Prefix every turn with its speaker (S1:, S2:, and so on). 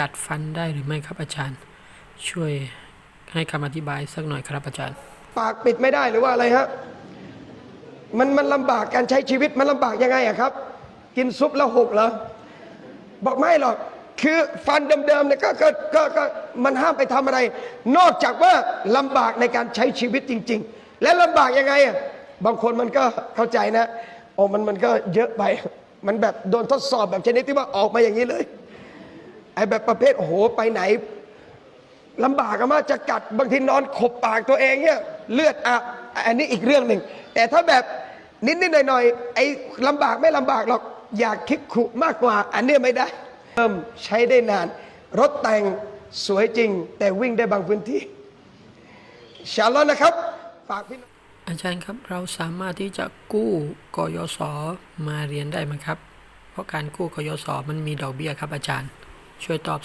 S1: ดัดฟันได้หรือไม่ครับอาจารย์ ช่วยให้คำอธิบายสักหน่อยครับอาจารย์
S2: ปากปิดไม่ได้หรือว่าอะไรฮะมันมันลำบากการใช้ชีวิตมันลำบากยังไงอะครับ กินซุปแล้วหกเหรอบอกไม่หรอกคือฟันเดิมๆเนี่ยก็ก็ก็ก็มันห้ามไปทำอะไร นอกจากว่าลำบากในการใช้ชีวิตจริง ๆ และลำบากยังไงอะบางคนมันก็เข้าใจนะโอ้มันมันก็เยอะไป มันแบบโดนทดสอบแบบชนิดที่ว่าออกมาอย่างนี้เลย ไอ้แบบประเภทโอ้โหไปไหนลำบากมากจะกัดบางทีนอนขบปากตัวเองเนี่ยเลือดอะอันนี้อีกเรื่องหนึ่งแต่ถ้าแบบนิดๆหน่อยๆไอ้ลำบากไม่ลำบากหรอกอยากคิดขุมากกว่า อันนี้ไม่ได้เริ่มใช้ได้นาน รถแต่งสวยจริง แต่วิ่งได้บางพื้นที่ชาลอฮ์นะครับฝากพี่อง
S1: อาจารย์ครับเราสามารถที่จะกู้กยศมาเรียนได้ไหมครับ เพราะการกู้กยศมันมีดอกเบี้ยครับอาจารย์ ช่วยตอบ